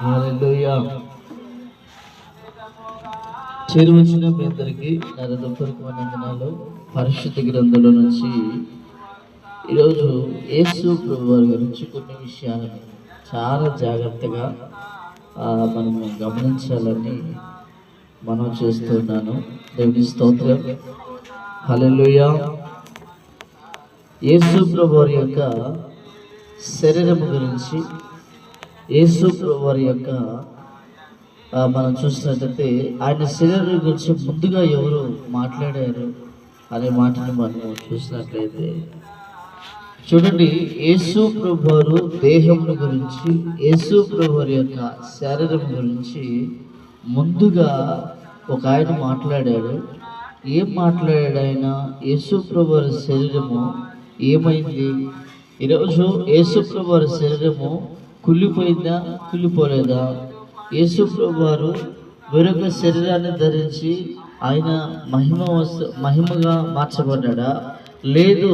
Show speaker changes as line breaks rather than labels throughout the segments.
హల్లెలూయా చేరు వచ్చిన మీ అందరికీ నా హృదయపూర్వక వందనాలు పరిశుద్ధ గ్రంథంలో నుంచి ఈరోజు యేసు ప్రభు వారి గురించి కొన్ని విషయాలను చాలా జాగ్రత్తగా మనము గమనించాలని మనం చేస్తున్నాను. దేవుని స్తోత్రం. హల్లెలూయా యేసు ప్రభు వారి యొక్క శరీరం గురించి యేసు వారి యొక్క మనం చూసినట్లయితే ఆయన శరీరం గురించి ముందుగా ఎవరు మాట్లాడారు అనే మాటను మనం చూసినట్లయితే చూడండి యేసు ప్రభువారు దేహం దేహమును గురించి యేసు ప్రభువారి యొక్క శరీరం గురించి ముందుగా ఒక ఆయన మాట్లాడాడు. ఏం మాట్లాడాడు ఆయన యేసు ప్రభువారి శరీరము ఏమైంది? ఈరోజు యేసు ప్రభువారి శరీరము కుళ్ళిపోయిందా? కుళ్ళిపోలేదా? యేసు వారు వేరొక శరీరాన్ని ధరించి ఆయన మహిమ వస్తు మహిమగా మార్చబడ్డా లేదు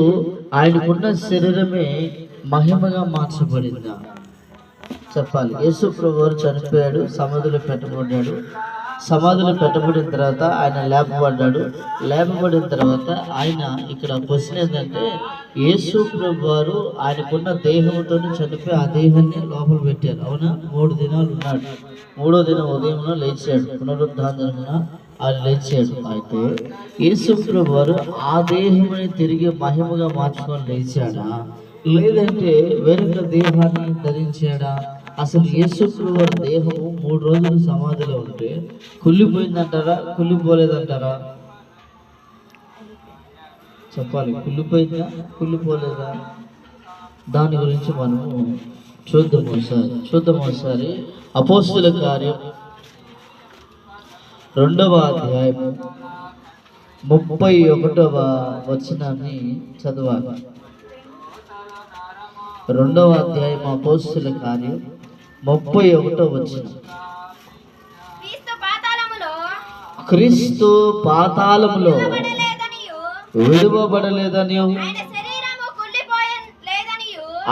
ఆయనకున్న శరీరమే మహిమగా మార్చబడిందా? చెప్పాలి. యేసు ప్రభు వారు చనిపోయాడు సమాధిలో పెట్టబడ్డాడు. సమాధిలో పెట్టబడిన తర్వాత ఆయన లేపబడ్డాడు. లేపబడిన తర్వాత ఆయన ఇక్కడ క్వశ్చన్ ఏంటంటే యేసు ప్రభు వారు ఆయనకున్న దేహంతో చనిపోయి ఆ దేహాన్ని లోపల పెట్టారు. అవునా? మూడు దినాలు ఉన్నాడు. మూడో దినం ఉదయం లేచాడు. పునరుద్ధానమున ఆయన లేచాడు. అయితే యేసు ప్రభు వారు ఆ దేహమని తిరిగి మహిమగా మార్చుకొని లేచాడా? లేదంటే వేరొక దేహాన్ని ధరించాడా? అసలు యేసుప్రభు వారి దేహము మూడు రోజులు సమాధిలో ఉంటే కుళ్ళిపోయిందంటారా? కుళ్ళిపోలేదంటారా? చెప్పాలి. కుళ్ళిపోయిందా? కుళ్ళిపోలేదా? దాని గురించి మనము చూద్దాం ఒకసారి. చూద్దాం ఒకసారి. అపోస్తుల కార్యం రెండవ అధ్యాయం ముప్పై ఒకటవ వచనాన్ని చదవాలి. రెండవ అధ్యాయం అపోస్తుల కార్యం ముప్పై ఒకటో వచనం.
క్రీస్తు పాతాళములో
విడువబడలేదని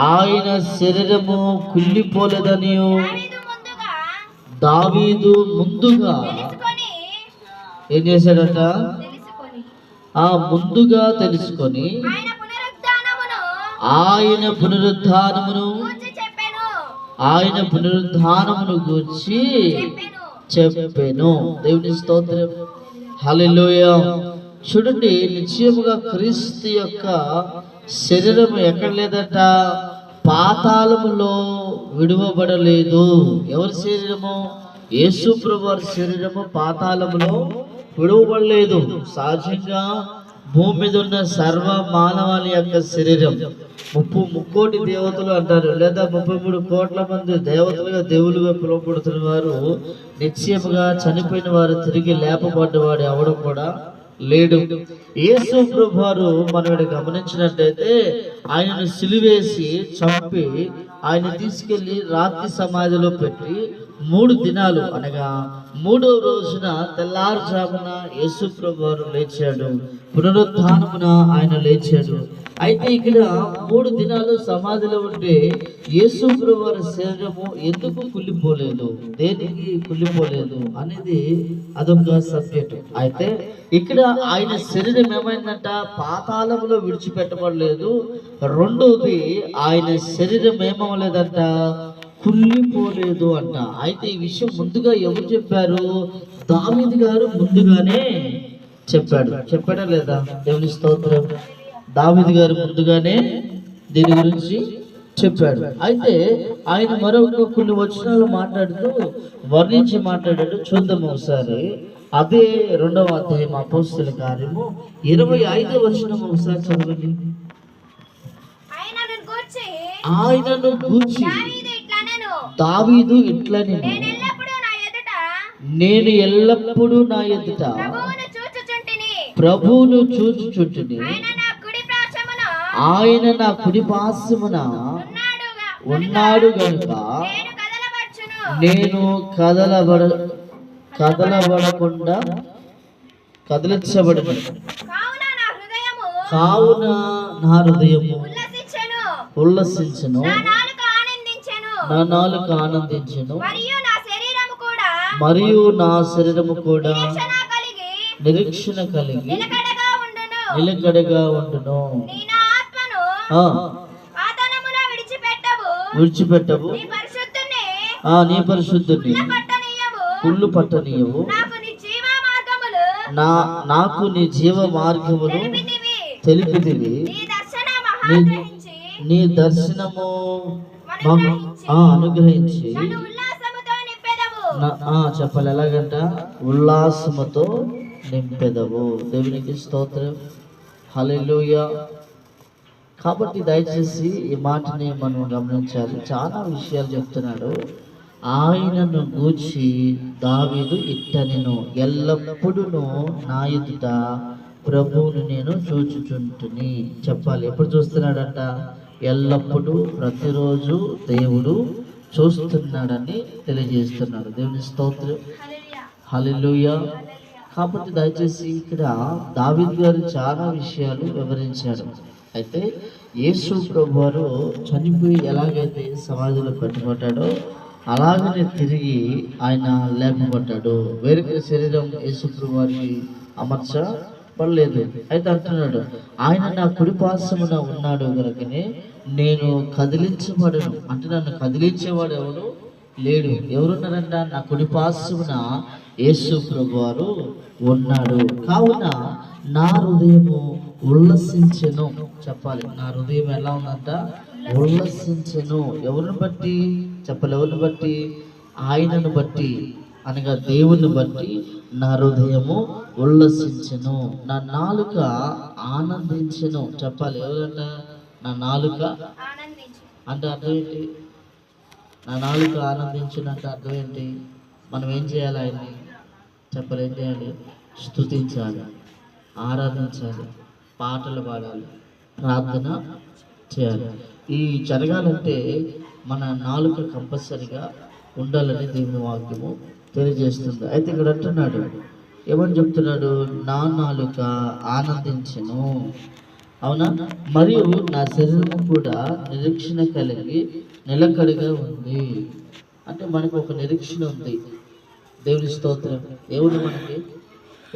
ఆయన శరీరము
కుళ్ళిపోలేదని
దావీదు ముందుగా
ఏం చేశాడట? ఆ ముందుగా తెలుసుకొని
ఆయన పునరుద్ధానమును
ఆయన పునరుద్ధానమును
గురించి చెప్పాను.
దేవుని స్తోత్రం. హలోయ చూడండి నిశ్చయముగా క్రీస్తు యొక్క శరీరం ఎక్కడ లేదట? పాతాళములో విడువబడలేదు. ఎవరి శరీరము? యేసు ప్రభు శరీరము పాతాళములో విడువబడలేదు. సహజంగా భూమి మీద ఉన్న సర్వ మానవాళి యొక్క శరీరం. ముప్పు ముక్కోటి దేవతలు అంటారు. లేదా ముప్పై మూడు కోట్ల మంది దేవతలుగా దేవులుగా పిలువబడుతున్న వారు నిశ్చయముగా చనిపోయిన వారు తిరిగి లేపబడ్డవాడు అవడం కూడా లేడు. యేసు ప్రభు వారు మనం గమనించినట్టయితే ఆయనను సిలివేసి చంపి ఆయన తీసుకెళ్ళి రాత్రి సమాధిలో పెట్టి మూడు దినాలు అనగా మూడో రోజున తెల్లారుజామున యేసు ప్రభు లేచాడు. పునరుత్నమున ఆయన లేచాడు. అయితే ఇక్కడ మూడు దినాలు సమాధిలో ఉంటే యేసు ప్రభు శరీరము ఎందుకు కుళ్ళిపోలేదు? దేనికి కుళ్ళిపోలేదు అనేది అదొక సబ్జెక్ట్. అయితే ఇక్కడ ఆయన శరీరం ఏమైందంట? పాతాళములో విడిచిపెట్టబడలేదు. రెండోది ఆయన శరీరం ఏమవలేదంట కుళ్ళిపోలేదు అంట అయితే ఈ విషయం ముందుగా ఎవరు చెప్పారు? దామిది గారు ముందుగానే చెప్పాడు. చెప్పాడా లేదా? దేవుని స్తోత్రం. దామిది గారు ముందుగానే దీని గురించి చెప్పాడు. అయితే ఆయన మరొక కొన్ని వచనాలు మాట్లాడుతూ వర్ణించి మాట్లాడాడు. చూద్దాం ఒకసారి. అదే రెండవ అధ్యాయం అపోస్తుల కార్యము. ఇరవై ఐదో వచనం ఒకసారి చదవండి.
ఆయనను గూర్చి దావీదు
ఇట్లని
నేను ఎల్లప్పుడూ నా ఎదుట. ప్రభువును చూచుచుంటిని. ఆయన నా కుడి
పాశమున ఉన్నాడు గనుక
నేను
కదలబడ కదలబడకుండా కదిలించబడిన.
కావున నా హృదయము
కావున నా హృదయము
ఉల్లసించెను నా నాలుక ఆనందించెను. మరియు నా శరీరము కూడా. నిరీక్షణ కలిగి నిలకడగా ఉండును. విడిచిపెట్టవు. నీ పరిశుద్ధుని
ఆ నీ పరిశుద్ధుని
పట్టనీయవు.
కుళ్ళు పట్టనీయవు.
నాకు నీ మార్గములు
నాకు నీ జీవ మార్గమును
తెలిపితివి.
తెలిపిదివి
నీ
నీ దర్శనము అనుగ్రహించి. చెప్పాలి. ఎలాగంట? ఉల్లాసముతో నింపెదవు. దేవునికి స్తోత్రం. హల్లెలూయా. కాబట్టి దయచేసి ఈ మాటని మనం గమనించాలి. చాలా విషయాలు చెప్తున్నాడు. ఆయనను గూర్చి దావీదు ఇట్టనెను ఎల్లప్పుడూ నా ఎదుట ప్రభువును నేను చూచుచుంటుని. చెప్పాలి. ఎప్పుడు చూస్తున్నాడంట? ఎల్లప్పుడూ ప్రతిరోజు దేవుడు చూస్తున్నాడని తెలియజేస్తున్నాడు దేవుని స్తోత్రం.
హల్లెలూయా
కాబట్టి దయచేసి ఇక్కడ దావీద్ గారు చాలా విషయాలు వివరించాడు అయితే యేసు ప్రభు వారు చనిపోయి ఎలాగైతే సమాధిలో కట్టుబడ్డాడో అలాగనే తిరిగి ఆయన లేపబడ్డాడు. వేరొక శరీరం యేసు ప్రభు వారికి అమర్చబడలేదు అయితే అంటున్నాడు ఆయన నా కుడిపాసమున ఉన్నాడు కనుకనే నేను కదిలించబడను. అంటే నన్ను కదిలించేవాడు ఎవడు? లేడు. ఎవరున్నారంట? నా కుడిపార్శ్వన యేసు ప్రభు వారు ఉన్నాడు. కావున నా హృదయము ఉల్లసించెను. చెప్పాలి. నా హృదయం ఎలా ఉందంట? ఉల్లసించెను. ఎవరిని బట్టి? చెప్పాలి. ఎవరిని బట్టి? ఆయనను బట్టి అనగా దేవుని బట్టి నా హృదయము ఉల్లసించెను నా నాలుక ఆనందించెను. చెప్పాలి ఎవరంట? నా నాలుక అంటే అర్థం ఏంటి? నా నాలుక ఆనందించినట్టు అర్థం ఏంటి? మనం ఏం చేయాలి ఆయన్ని? చెప్పలు ఏం చేయాలి? స్తుతించాలి ఆరాధించాలి పాటలు పాడాలి ప్రార్థన చేయాలి. ఈ జరగాలంటే మన నాలుక కంపల్సరిగా ఉండాలని దేవుని వాక్యము తెలియజేస్తుంది. అయితే ఇక్కడ అంటున్నాడు ఏమని చెప్తున్నాడు? నా నాలుక ఆనందించను. అవునా? మరియు నా శరీరం కూడా నిరీక్షణ కలిగి నిలకడగా ఉంది. అంటే మనకు ఒక నిరీక్షణ ఉంది. దేవుని స్తోత్రం. దేవుడు మనకి?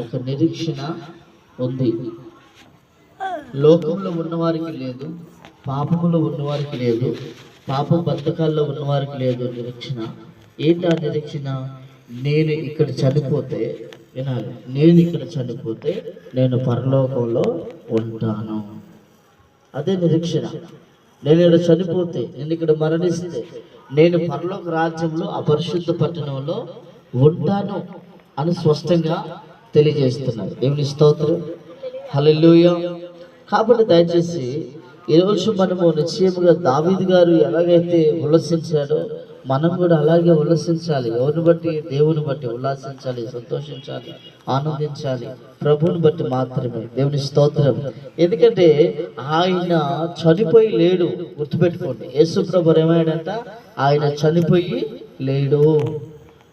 ఒక నిరీక్షణ ఉంది. లోకంలో ఉన్నవారికి లేదు పాపములో ఉన్నవారికి లేదు పాప బద్ధకాల్లో ఉన్నవారికి లేదు నిరీక్షణ. ఏంటి ఆ నిరీక్షణ? నేను ఇక్కడ చనిపోతే వినాలి. నేను ఇక్కడ చనిపోతే నేను పరలోకంలో ఉంటాను. అదే నిరీక్షణ. నేను ఇక్కడ చనిపోతే నేను ఇక్కడ మరణిస్తే నేను పరలోక రాజ్యంలో అపరిశుద్ధ పట్టణంలో ఉంటాను అని స్పష్టంగా తెలియజేస్తున్నారు. దేవుని స్తోత్రం. హల్లెలూయా. కాబట్టి దయచేసి ఈరోజు మనము నిశ్చయముగా దావీద్ గారు ఎలాగైతే ఉల్లసించాడో మనం కూడా అలాగే ఉల్లసించాలి. ఎవరిని బట్టి? దేవుని బట్టి ఉల్లాసించాలి సంతోషించాలి ఆనందించాలి. ప్రభువుని బట్టి మాత్రమే. దేవుని స్తోత్రం. ఎందుకంటే ఆయన చనిపోయి లేడు. గుర్తుపెట్టుకోండి. యేసు ప్రభు ఏమయ్యాడంట? ఆయన చనిపోయి లేడు.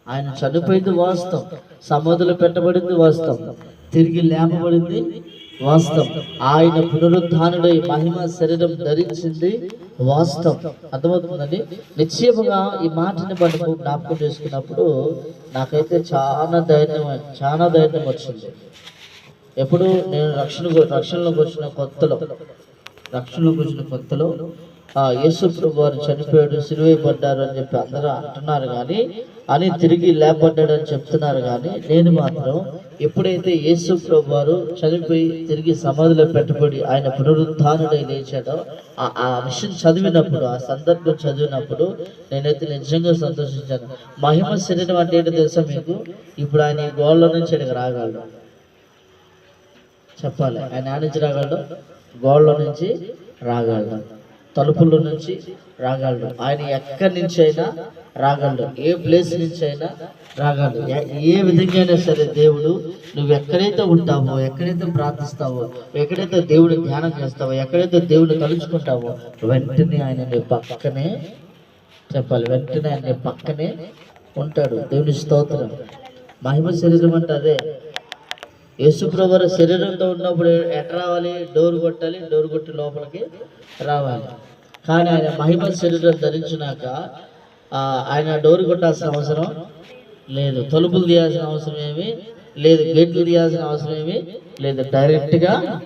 ఆయన చనిపోయింది వాస్తవం. సమాధులు పెట్టబడింది వాస్తవం. తిరిగి లేపబడింది వాస్తవం. ఆయన పునరుద్ధానుడై మహిమ శరీరం ధరించింది. వాస్తవం. అర్థమవుతుందండి? నిశ్చయముగా ఈ మాటని మనము జ్ఞాపకం చేసుకున్నప్పుడు నాకైతే చాలా ధైర్యం చాలా ధైర్యం వచ్చింది. ఎప్పుడు నేను రక్షణ రక్షణలోకి వచ్చిన కొత్తలో రక్షణలోకి వచ్చిన కొత్తలో యేసు ప్రభు వారు చనిపోయాడు సిలువైపడ్డారు అని చెప్పి అందరూ అంటున్నారు కానీ అని తిరిగి లేపడ్డాడు అని చెప్తున్నారు కానీ నేను మాత్రం ఎప్పుడైతే యేసు ప్రభు వారు చనిపోయి తిరిగి సమాధిలో పెట్టబడి ఆయన పునరుద్ధానుడై లేచాడో ఆ ఆ విషయం చదివినప్పుడు ఆ సందర్భం చదివినప్పుడు నేనైతే నిజంగా సంతోషించాను. మహిమ శరీరం అంటే ఏంటో తెలుసా మీకు? ఇప్పుడు ఆయన ఈ గోళ్ళ నుంచి ఇక్కడికి రాగలడు. చెప్పాలి. ఆయన ఆడించి రాగలడు? గోళ్ళ నుంచి రాగలడు. తలుపుల నుంచి రాగలడు. ఆయన ఎక్కడి నుంచి అయినా రాగలడు. ఏ ప్లేస్ నుంచి అయినా రాగలడు. ఏ- విధంగా అయినా సరే దేవుడు నువ్వు ఎక్కడైతే ఉంటావో ఎక్కడైతే ప్రార్థిస్తావో ఎక్కడైతే దేవుడు ధ్యానం చేస్తావో ఎక్కడైతే దేవుడు తలుచుకుంటావో వెంటనే ఆయన నీ పక్కనే చెప్పాలి. వెంటనే ఆయన నీ పక్కనే ఉంటాడు. దేవుని స్తోత్రం. మహిమ శరీరం అంటే అదే. యేసుప్రభు శరీరంతో ఉన్నప్పుడు ఎట్ రావాలి? డోర్ కొట్టాలి డోర్ కొట్టి లోపలికి రావాలి. కానీ ఆయన మహిమ శరీరం ధరించినాక ఆయన డోర్ కొట్టాల్సిన అవసరం లేదు. తలుపులు తీయాల్సిన అవసరం ఏమి లేదు. గేట్లు తీయాల్సిన అవసరం ఏమి లేదు. డైరెక్ట్గా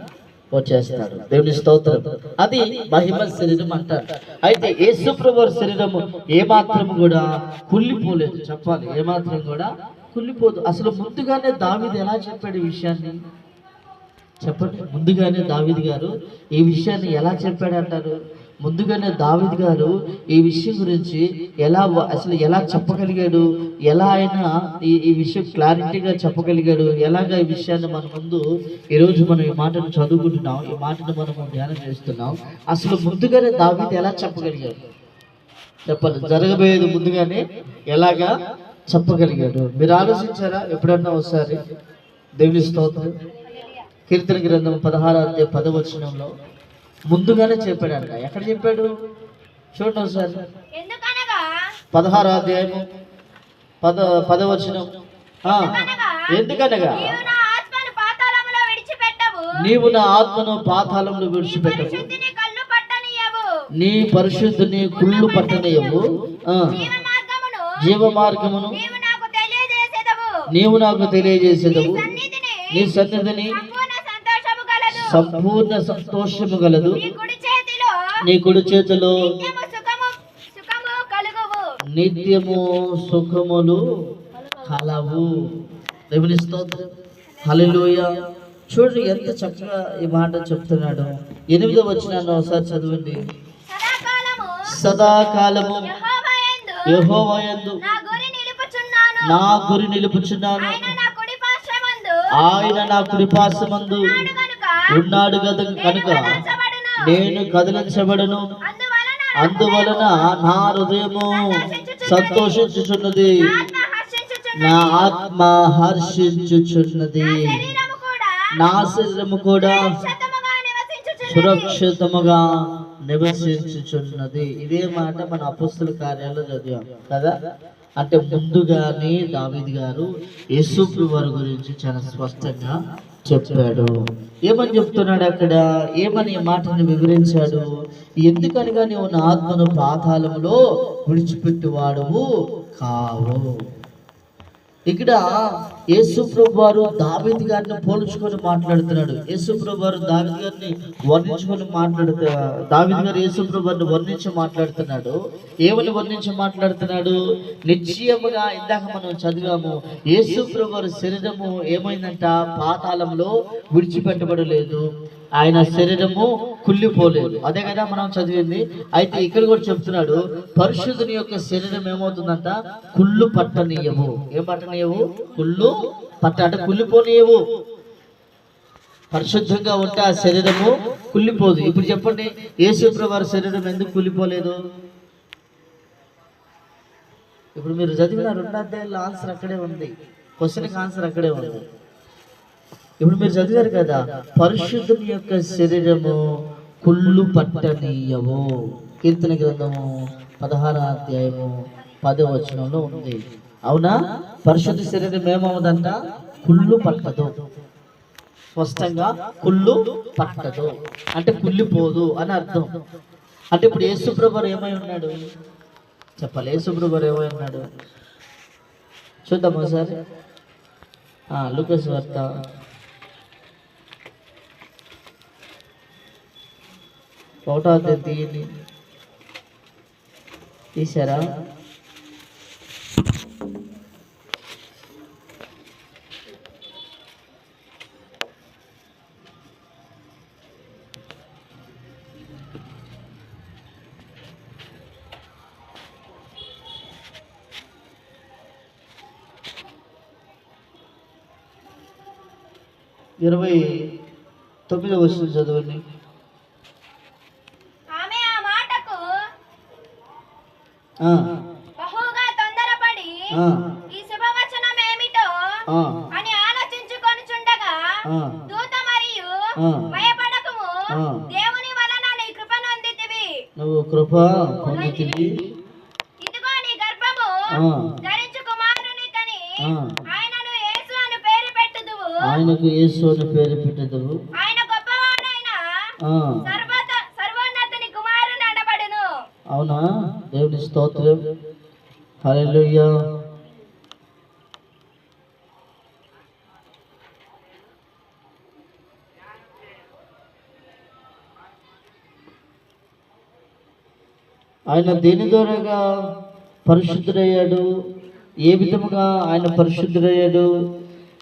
వచ్చేస్తాడు. దేవుని స్తోత్రం. అది మహిమ శరీరం అంటారు. అయితే యేసుప్రభు శరీరము ఏమాత్రం కూడా కుళ్ళిపోలేదు. చెప్పాలి. ఏమాత్రం కూడా కుళ్ళిపోదు. అసలు ముందుగానే దావిది ఎలా చెప్పాడు ఈ విషయాన్ని? చెప్పండి. ముందుగానే దావిది గారు ఈ విషయాన్ని ఎలా చెప్పాడు అంటారు? ముందుగానే దావిద్ గారు ఈ విషయం గురించి ఎలా అసలు ఎలా చెప్పగలిగాడు? ఎలా ఆయన ఈ ఈ విషయం క్లారిటీగా చెప్పగలిగాడు? ఎలాగ ఈ విషయాన్ని మన ముందు ఈరోజు మనం ఈ మాటను చదువుకుంటున్నాం? ఈ మాటను మనం ధ్యానం చేస్తున్నాం. అసలు ముందుగానే దావిద్ ఎలా చెప్పగలిగాడు? చెప్పాలి. జరగబోయేది ముందుగానే ఎలాగా? చెప్పగలిగాడు. మీరు ఆలోచించారా? ఎప్పుడన్నా ఒకసారి? దేవుని స్తోత్రం. కీర్తన గ్రంథం పదహారు అధ్యాయ పదవచనంలో ముందుగానే చెప్పాడంట. ఎక్కడ చెప్పాడు? చూడండి ఒకసారి. పదహారు అధ్యాయము పద పదవచనం. ఎందుకనగా?
నీవు నా ఆత్మను
పాతాళంలో విడిచిపెట్టవు. నీ పరిశుద్ధిని కుళ్ళు పట్టనీయవు.
జీవ మార్గమును నీవు నాకు తెలియజేసేదవు.
నీ సన్నిధిని
సంపూర్ణ సంతోషము
గలదు.
నీ కుడి చేతిలో నిత్యము
సుఖములు కలవు. దేవుని స్తోత్రం. హల్లెలూయా. చూడండి ఎంత చక్కగా ఈ మాట చెప్తున్నాడు. ఎనిమిదో వచ్చిన ఒకసారి చదవండి.
సదాకాలము యెహోవాయందు నా గురి నిలుపుచున్నాను. ఆయన నా
కృపాసమందు
ఉన్నాడు
గద కనుక. నేను కదిలించబడను.
అందువలన
నా హృదయము సంతోషించుచున్నది. నా ఆత్మ హర్షించుచున్నది. నా శరీరము కూడా సురక్షితముగా నివసించుచున్నది. ఇదే మాట మన అపస్తుల కార్యాల్లో చదివాం కదా? అంటే ముందుగానే దావిద్ గారు యేసుప్రు వారి గురించి చాలా స్పష్టంగా చెప్పాడు. ఏమని చెప్తున్నాడు అక్కడ? ఏమని ఈ మాటని వివరించాడు? ఎందుకనగా నీవు నా ఆత్మను పాతాళములో విడిచిపెట్టువాడువు కావు. ఇక్కడ యేసుప్రభు వారు దావీద్ గారిని పోల్చుకొని మాట్లాడుతున్నాడు. యేసుప్రభు వారు దావీద్ గారిని వర్ణించుకొని మాట్లాడుతూ దావీద్ గారు యేసుప్రభు వారిని వర్ణించి మాట్లాడుతున్నాడు. ఏమని వర్ణించి మాట్లాడుతున్నాడు? నిశ్చయముగా ఇందాక మనం చదివాము యేసుప్రభు వారి శరీరము ఏమైందంట? పాతాళంలో విడిచిపెట్టబడలేదు. ఆయన శరీరము కుళ్ళిపోలేదు. అదే కదా మనం చదివింది. అయితే ఇక్కడ కూడా చెప్తున్నాడు పరిశుద్ధుని యొక్క శరీరం ఏమవుతుందంట? కుళ్ళు పట్టనీయము ఏం పట్టనీయవు? కుళ్ళు పట్ట అంటే కుళ్ళిపోనీయవు. పరిశుద్ధంగా ఉంటే ఆ శరీరము కుళ్ళిపోదు. ఇప్పుడు చెప్పండి యేసుప్రభు వారి శరీరం ఎందుకు కుళ్ళిపోలేదు? ఇప్పుడు మీరు చదివిన రెండు అధ్యాయుల ఆన్సర్ అక్కడే ఉంది. క్వశ్చన్కి ఆన్సర్ అక్కడే ఉంది. ఇప్పుడు మీరు చదివారు కదా పరిశుద్ధుని యొక్క శరీరము కుళ్ళు పట్టనీయవు. కీర్తన గ్రంథము పదహార అధ్యాయము పదవచనంలో ఉంది. అవునా? పరిశుద్ధ శరీరం ఏమవుదంట? కుళ్ళు పట్టదు. స్పష్టంగా కుళ్ళు పట్టదు. అంటే కుళ్ళిపోదు అని అర్థం. అంటే ఇప్పుడు యేసుప్రభర్ ఏమై ఉన్నాడు? చెప్పాలి. యేసుప్రభర్ ఏమై ఉన్నాడు? చూద్దాం ఒకసారి లూకస్ వార్త ఒకటో అధ్యాయం తీయండి తీసారా ఇరవై తొమ్మిదో వస్తుంది చదవండి
ఆమె ఆ మాటకు
ఆ,
బహుగా తొందరపడి ఈ శుభవచనం ఏమిటో అని ఆలోచించుకొనుచుండగా
ఆ,
దూత మరియు. భయపడకము. దేవుని వలన నీ కృప నొందితివి.
నువ్వు కృప పొందుతుంది
ఇదిగో నీ గర్భము ధరించు కుమారుని కని. ఆయనను యేసు అని పేరు పెట్టుదువు.
ఆయనకు యేసు అని పేరు పెట్టదు
ఆయన గొప్పవాడైన
ఆ,
సర్వత సర్వోన్నతుని కుమారుని అనబడును
అవునా? దేవుని స్తోత్రం. హల్లెలూయా. ఆయన దేని ద్వారాగా పరిశుద్ధుడయ్యాడు? ఏ విధముగా ఆయన పరిశుద్ధుడయ్యాడు?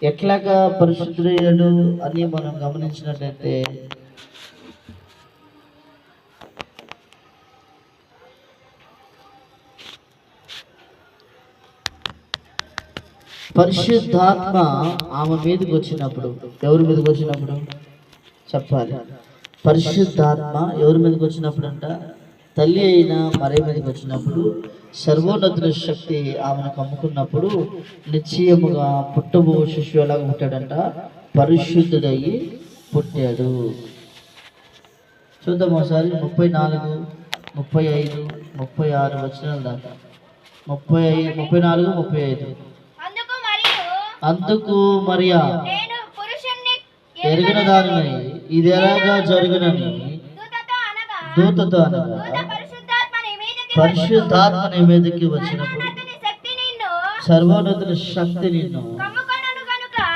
ఎట్లాగా పరిశుద్ధుడయ్యాడు అని మనం గమనించినట్లయితే పరిశుద్ధాత్మ ఆమె మీదకి వచ్చినప్పుడు. ఎవరి మీదకి వచ్చినప్పుడు? చెప్పాలి. పరిశుద్ధాత్మ ఎవరి మీదకి వచ్చినప్పుడు అంట తల్లి అయిన మరే మీదకి వచ్చినప్పుడు? సర్వోన్నతుల శక్తి ఆమెను కమ్ముకున్నప్పుడు నిశ్చయముగా పుట్టబో శిష్యు ఎలాగ పుట్టాడంట? పరిశుద్ధుడయ్యి పుట్టాడు. చూద్దాం ఒకసారి ముప్పై నాలుగు ముప్పై ఐదు ముప్పై ఆరు వచ్చిన దాకా. ముప్పై ఐదు ముప్పై నాలుగు ముప్పై ఐదు.
అందుకు మరియా
ఎరిగిన దానిని ఇది ఎలాగా జరుగునని
దూతతో అనగా పరిశుద్ధాత్మ నీ మీదకి
వచ్చినప్పుడు
సర్వోన్నతుని శక్తి నిన్ను
సర్వోన్నతుల శక్తి నిన్ను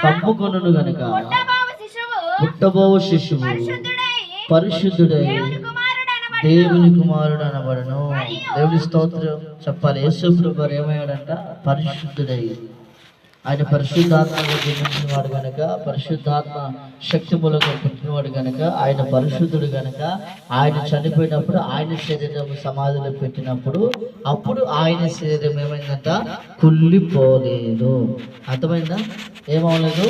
కమ్ముకొనను గనుక పుట్టబావు శిశువు పరిశుద్ధుడై దేవుని కుమారుడు అనబడును.
దేవుని స్తోత్రం చెప్పాలి. యేసుప్రభు వారు ఏమయ్యాడంట? పరిశుద్ధుడై ఆయన పరిశుద్ధాత్మగా జన్మించినవాడు గనక పరిశుద్ధాత్మ శక్తి మూలంగా పుట్టినవాడు గనక ఆయన పరిశుద్ధుడు గనక ఆయన చనిపోయినప్పుడు ఆయన శరీరం సమాధిలో పెట్టినప్పుడు అప్పుడు ఆయన శరీరం ఏమైందంట? కుళ్ళిపోలేదు. అర్థమైందా? ఏమవలేదు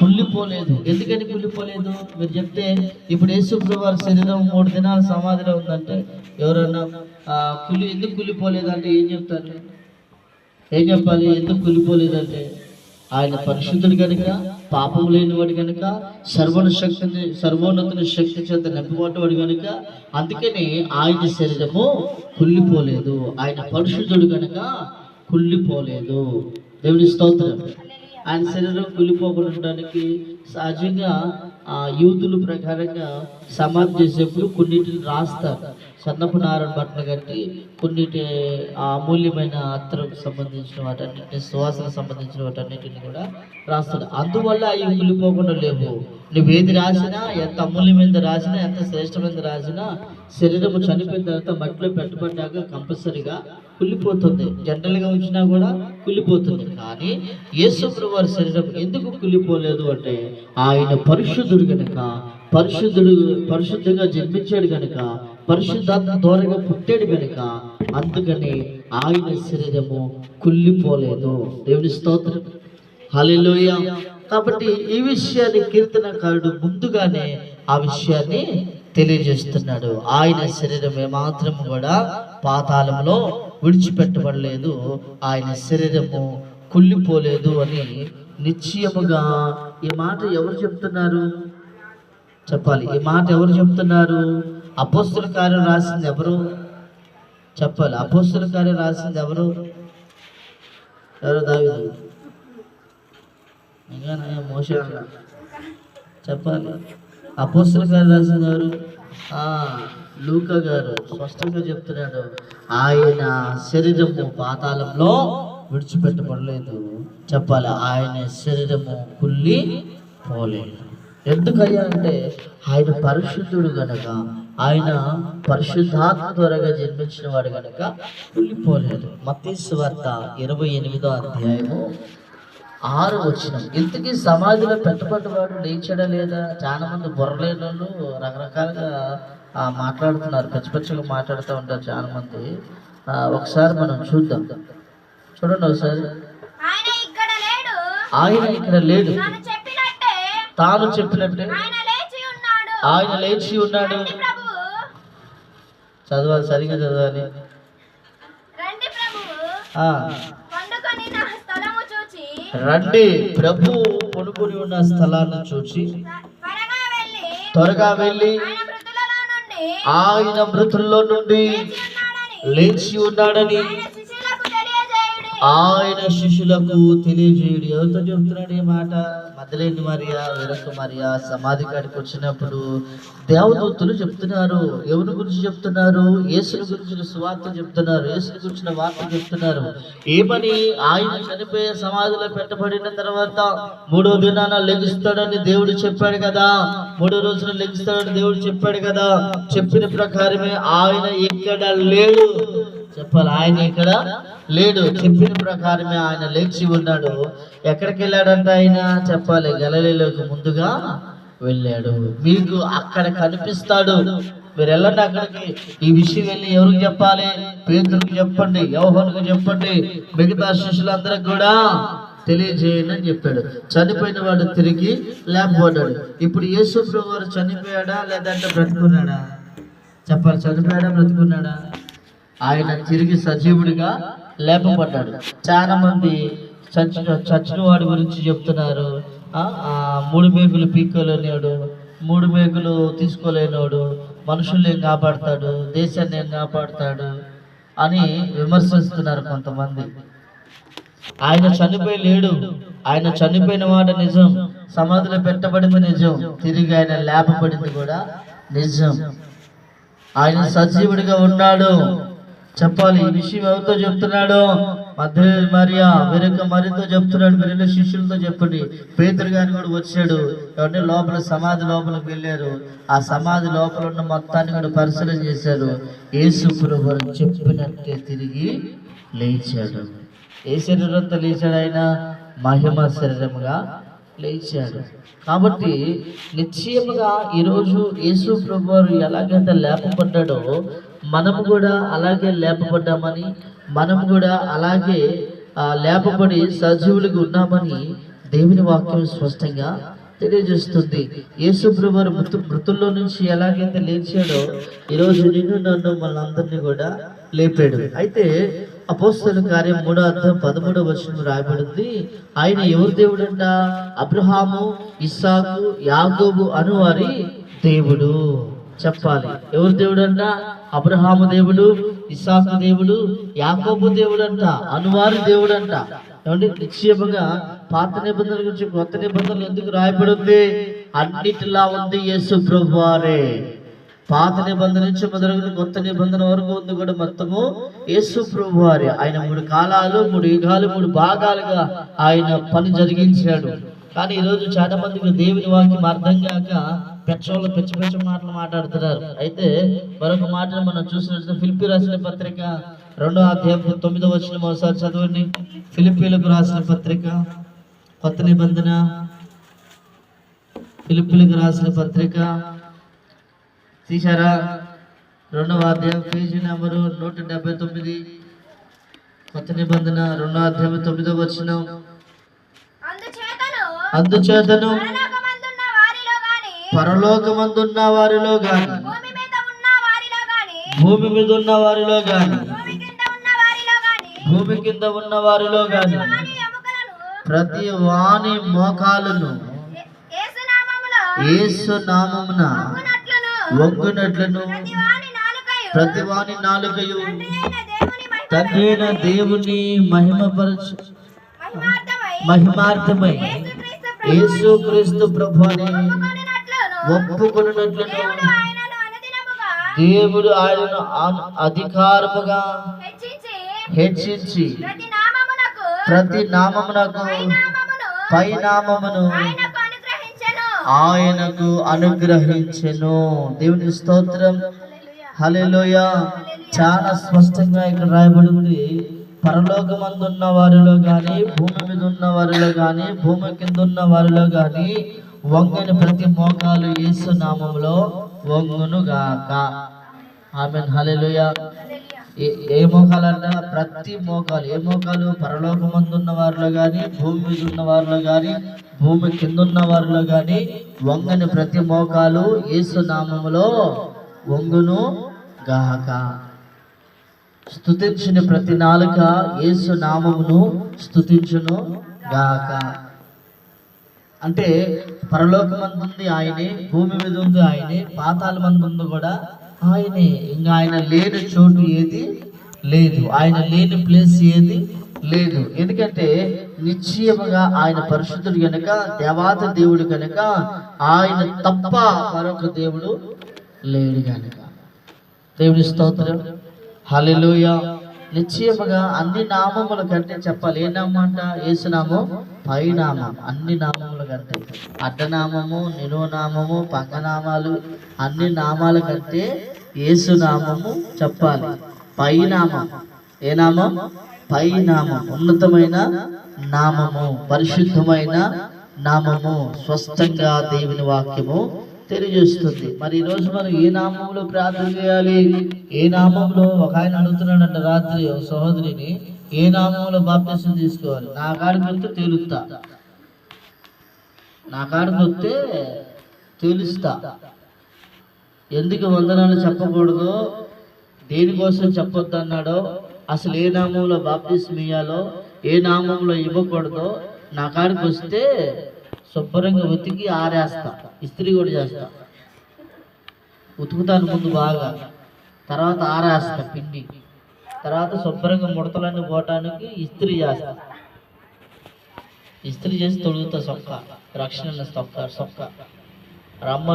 కుళ్ళిపోలేదు. ఎందుకని కుళ్ళిపోలేదు? మీరు చెప్తే ఇప్పుడు యేసుప్రభు వారి శరీరం మూడు దినాల సమాధిలో ఉందంటే ఎవరన్నా కుళ్ళి ఎందుకు కుళ్ళిపోలేదు అంటే ఏం చెప్తారు? ఏం చెప్పాలి? ఎందుకు కుళ్ళిపోలేదంటే? ఆయన పరిశుద్ధుడు కనుక పాపం లేనివాడు కనుక సర్వన శక్తిని సర్వోన్నతుని శక్తి చేత నింపబడ్డవాడు కనుక అందుకని ఆయన శరీరము కుళ్ళిపోలేదు. ఆయన పరిశుద్ధుడు కనుక కుళ్ళిపోలేదు. దేవుని స్తోత్రం. ఆయన శరీరం కుళ్ళిపోకుండా ఉండడానికి సహజంగా ఆ యూతుల ప్రకారంగా సమాధి చేసేప్పుడు కొన్నిటిని రాస్తారు. సన్నపు నారాయణ బట్టలు కట్టి కొన్నిటి ఆ అమూల్యమైన అత్తరకు సంబంధించిన వాటన్నిటిని సువాసనకు సంబంధించిన వాటన్నిటిని కూడా రాస్తాడు అందువల్ల అవి కుళ్ళిపోకుండా లేవు. నువ్వు ఏది రాసినా ఎంత అమూల్యమైనది రాసినా ఎంత శ్రేష్టమైనది రాసినా శరీరము చనిపోయిన తర్వాత మట్టిలో పెట్టబడ్డాక కంపల్సరిగా కుళ్ళిపోతుంది. జనరల్గా ఉంచినా కూడా కుళ్ళిపోతుంది. కానీ యేసుప్రభు వారి శరీరం ఎందుకు కుళ్ళిపోలేదు అంటే ఆయన పరిశుద్ధుడు గనుక పరిశుద్ధుడు పరిశుద్ధంగా జన్మించాడు కనుక పరిశుద్ధాత్మ ద్వారంగా పుట్టాడు కనుక అందుకని ఆయన శరీరము కుళ్ళిపోలేదు. దేవుని స్తోత్రం. హల్లెలూయా. కాబట్టి ఈ విషయాన్ని కీర్తనకారుడు ముందుగానే ఆ విషయాన్ని తెలియజేస్తున్నాడు. ఆయన శరీరం ఏమాత్రము కూడా పాతాళంలో విడిచిపెట్టబడలేదు. ఆయన శరీరము కుళ్ళిపోలేదు అని నిశ్చయముగా ఈ మాట ఎవరు చెప్తున్నారు? చెప్పాలి. ఈ మాట ఎవరు చెప్తున్నారు? అపోస్తుల కార్యం రాసింది ఎవరు? చెప్పాలి. అపోస్తుల కార్యం రాసింది ఎవరు? ఎవరు దావిదు? ఇంకా మోస చెప్పాలి. అపోస్తుల కార్యం రాసిన ఎవరు? లూక లూకా గారు స్పష్టంగా చెప్తున్నాడు. ఆయన శరీరము పాతాళంలో విడిచిపెట్టబడలేదు. చెప్పాలి. ఆయన శరీరము కుళ్ళి పోలేదు. ఎందుకయ్యా అంటే ఆయన పరిశుద్ధుడు గనక ఆయన పరిశుద్ధాత్మ త్వరగా జన్మించిన వాడు గనక కుళ్ళిపోలేదు. మత్తీసు వార్త ఇరవై ఎనిమిదో అధ్యాయము ఆరు వచ్చిన ఇంతకీ సమాధిలో పెట్టబడ్డవాడు లేచాడా లేదా? చాలా మంది బుర్రలేని వాళ్ళు రకరకాలుగా మాట్లాడుతున్నారు. పచ్చి పచ్చిగా మాట్లాడుతూ ఉంటారు చాలా మంది. ఒకసారి మనం చూద్దాం. చూడండి ఒకసారి.
ఆయన ఇక్కడ లేడు తాను చెప్పినట్టే. ఆయన లేచి ఉన్నాడు.
చదవాలి సరిగా చదవాలి.
రండి పండుకొని చూచి.
ప్రభు కొనుక్కొని ఉన్న స్థలాన్ని చూసి
త్వరగా వెళ్ళి. ఆయన మృతులలో నుండి.
లేచి ఉన్నాడని.
ఆయన శిష్యులకు తెలియజేయుడు.
ఎవరితో చెప్తున్నాడు ఈ మాట? మదలేని మరియా వెనక మరియా సమాధి కాడికి వచ్చినప్పుడు దేవదూతులు చెప్తున్నారు. ఎవరి గురించి చెప్తున్నారు? యేసుని గురించిన సువార్త చెప్తున్నారు. యేసుని గురించిన వార్త చెప్తున్నారు. ఏమని? ఆయన చనిపోయే సమాధిలో పెట్టబడిన తర్వాత మూడో దినాన లెగిస్తాడని దేవుడు చెప్పాడు కదా. మూడో రోజున లెగిస్తాడని దేవుడు చెప్పాడు కదా. చెప్పిన ప్రకారమే ఆయన ఇక్కడ లేడు? చెప్పాలి. ఆయన ఇక్కడ లేడు. చెప్పిన ప్రకారమే ఆయన లేచి ఉన్నాడు. ఎక్కడికి వెళ్ళాడంట ఆయన? చెప్పాలి. గలలీలోకి ముందుగా వెళ్ళాడు. మీకు అక్కడ కనిపిస్తాడు. మీరు వెళ్ళండి అక్కడికి. ఈ విషయం వెళ్ళి ఎవరికి చెప్పాలి? పేదలకు చెప్పండి యోహన్కు చెప్పండి మిగతా శిష్యులందరికి కూడా తెలియజేయండి అని చెప్పాడు. చనిపోయిన వాడు తిరిగి లేకపోయాడు ఇప్పుడు యేసు వారు చనిపోయాడా లేదంటే బ్రతుకున్నాడా? చెప్పాలి. చనిపోయాడా బ్రతుకున్నాడా? ఆయన తిరిగి సజీవుడిగా లేపబడ్డాడు. చాలా మంది చచ్చిన చచ్చిన వాడి గురించి చెప్తున్నారు. మూడు మేకులు పీక్కోలేనివాడు మూడు మేకులు తీసుకోలేనివాడు మనుషుల్ని ఏం కాపాడతాడు దేశాన్ని ఏం కాపాడతాడు అని విమర్శిస్తున్నారు కొంతమంది. ఆయన చనిపోయి లేడు. ఆయన చనిపోయిన వాడు నిజం సమాధిలో పెట్టబడింది నిజం తిరిగి ఆయన లేపబడింది కూడా నిజం. ఆయన సజీవుడిగా ఉన్నాడు. చెప్పాలి. ఈ విషయం ఎవరితో చెప్తున్నాడు? మధ్య మరియా వేరొక మరితో చెప్తున్నాడు. వేరే శిష్యులతో చెప్పండి. పేతురు గారిని కూడా వచ్చాడు. ఎవరిని? లోపల సమాధి లోపలికి వెళ్ళారు. ఆ సమాధి లోపల ఉన్న మొత్తాన్ని కూడా పరిశీలన చేశారు. యేసు ప్రభు చెప్పినట్టే తిరిగి లేచాడు. ఏ శరీరంతో లేచాడు ఆయన? మహిమ శరీరముగా లేచాడు కాబట్టి నిశ్చయముగా ఈరోజు యేసు ప్రభు వారు ఎలాగైతే లేపబడ్డాడో మనము కూడా అలాగే లేపబడ్డామని మనము కూడా అలాగే లేపబడి సజీవులుగా ఉన్నామని దేవుని వాక్యం స్పష్టంగా తెలియజేస్తుంది. యేసు ప్రభు వారు మృతు మృతుల్లో నుంచి ఎలాగైతే లేచాడో ఈరోజు నిన్ను నన్ను మనందరినీ కూడా లేపాడు. అయితే అపోస్తల కార్యం మూడో అర్థం పదమూడవ వచనం రాయబడింది. ఆయన ఎవరు దేవుడంట? అబ్రహాము ఇస్సాకు యాకోబు అనువారి దేవుడు. చెప్పాలి. ఎవరు దేవుడు అంట అబ్రహాము దేవుడు ఇస్సాకు దేవుడు యాకోబు దేవుడు అంట అనువారి దేవుడు అంట ఏమంటే నిక్షేపంగా పాత నిబంధనల గురించి కొత్త నిబంధనలు ఎందుకు రాయబడి ఉంది అన్నిటిలా ఉంది యేసు ప్రభువారే. పాత నిబంధన నుంచి మొదలుగున కొత్త నిబంధన వరకు ఉంది కూడా మొత్తము. యేసు ప్రభు వారి. ఆయన మూడు కాలాలు మూడు యుగాలు మూడు భాగాలుగా ఆయన పని జరిగించాడు. కానీ ఈరోజు చాలా మందికి దేవుని వాక్యం అర్థం కాక పెచ్చోళ్ళు పెచ్చ పెచ్చ మాటలు మాట్లాడుతున్నారు. అయితే మరొక మాటను మనం చూసినట్టు ఫిలిపి రాసిన పత్రిక రెండో అధ్యాయం తొమ్మిదో వచ్చిన ఒకసారి చదవండి. ఫిలిపీలకు రాసిన పత్రిక కొత్త నిబంధన. ఫిలిపీలకు రాసిన పత్రిక తీశారా? రెండవ అధ్యాయం పేజీ నెంబరు నూట డెబ్బై తొమ్మిది. కొత్త నిబంధన రెండో అధ్యాయం తొమ్మిదో వచ్చిన
అందుచేతను పరలోకమందున్న వారిలో గాని భూమి మీద ఉన్న వారిలో గాని
భూమి
కింద ఉన్న వారిలో గాని
ప్రతి వాని మోకాలను
ఏ- యేసునామములో
యేసు నామమున వంగునట్లను
ప్రతి వాని నాలుకయు.
ప్రతి వాని నాలుకయు
తండ్రి అయిన దేవుని
మహిమపరచు
మహిమార్థమై.
యేసు క్రీస్తు ప్రభు అని
ప్రభువునట్లును
ఒప్పుకొనున్నట్లును
దేవుడు ఆయనను
అధికారముగా
హెచ్చించి ప్రతి నామమునకు
పై నామమును
ఆయనకు అనుగ్రహించెను.
దేవుని స్తోత్రం. హలెలోయ చాలా స్పష్టంగా ఇక్కడ రాయబడింది. పరలోకమందున్న వారిలో గాని భూమి మీద ఉన్న వారిలో గాని భూమి కింద ఉన్న వారిలో గాని వంగని ప్రతి మోకాలు యేసు నామంలో వంగును గాక ఆమెన్. హలెలుయ ఏ ఏ మోకాలంట ప్రతి మోకాలు ఏ మోకాలు పరలోకమందున్న వారిలో కానీ భూమి మీద ఉన్న వారిలో కానీ భూమి కింద ఉన్న వారిలో కానీ వంగని ప్రతి మోకాలు ఏసు నామములో వంగును గాక. స్థుతించిన ప్రతి నాలుక యేసు నామమును స్థుతించును గాక. అంటే పరలోకమందుంది ఆయనే భూమి మీద ఉంది ఆయనే పాతాల మంది ఉంది కూడా ఆయనే ఇంకా ఆయన లేని చోటు ఏది? లేదు. ఆయన లేని ప్లేస్ ఏది? లేదు. ఎందుకంటే నిశ్చయముగా ఆయన పరిశుద్ధుడు కనుక దేవాత దేవుడు కనుక ఆయన తప్ప మరొక దేవుడు లేడు కనుక దేవుని స్తోత్రం. హల్లెలూయ. నిశ్చయముగా అన్ని నామముల కంటే చెప్పాలి. ఏ నామం అంట ఏసునామం? పై నామం అన్ని నామముల కంటే. అడ్డనామము నిలువనామము పంగనామాలు అన్ని నామాల కంటే ఏసునామము చెప్పాలి. పై నామం ఏ నామం? పై నామం ఉన్నతమైన నామము. పరిశుద్ధమైన నామము. స్పష్టంగా దేవుని వాక్యము తెలియజేస్తుంది. మరి ఈరోజు మనం ఏ నామంలో ప్రార్థన చేయాలి? ఏ నామంలో ఒక ఆయన అడుగుతున్నాడంట రాత్రి ఒక సహోదరిని ఏ నామంలో బాప్తిసం తీసుకోవాలి? నా కాడికి వస్తే తేలుస్తా నా కాడికి వస్తే తేలుస్తా. ఎందుకు వందనాలు చెప్పకూడదు? దేనికోసం చెప్పొద్దు అన్నాడో అసలు ఏ నామంలో బాప్తిసం ఇయ్యాలో? ఏ నామంలో ఇవ్వకూడదో? నా కాడికి వస్తే శుభ్రంగా ఉతికి ఆరేస్తా. ఇస్త్రీ కూడా చేస్తా. ఉతుకుతాను ముందు బాగా. తర్వాత ఆరేస్తా పిండి. తర్వాత శుభ్రంగా ముడతలన్నీ పోవటానికి ఇస్త్రీ చేస్తా. ఇస్త్రీ చేసి తొడుగుతా సొక్క రక్షణ సొక్క సొక్క రమ్మ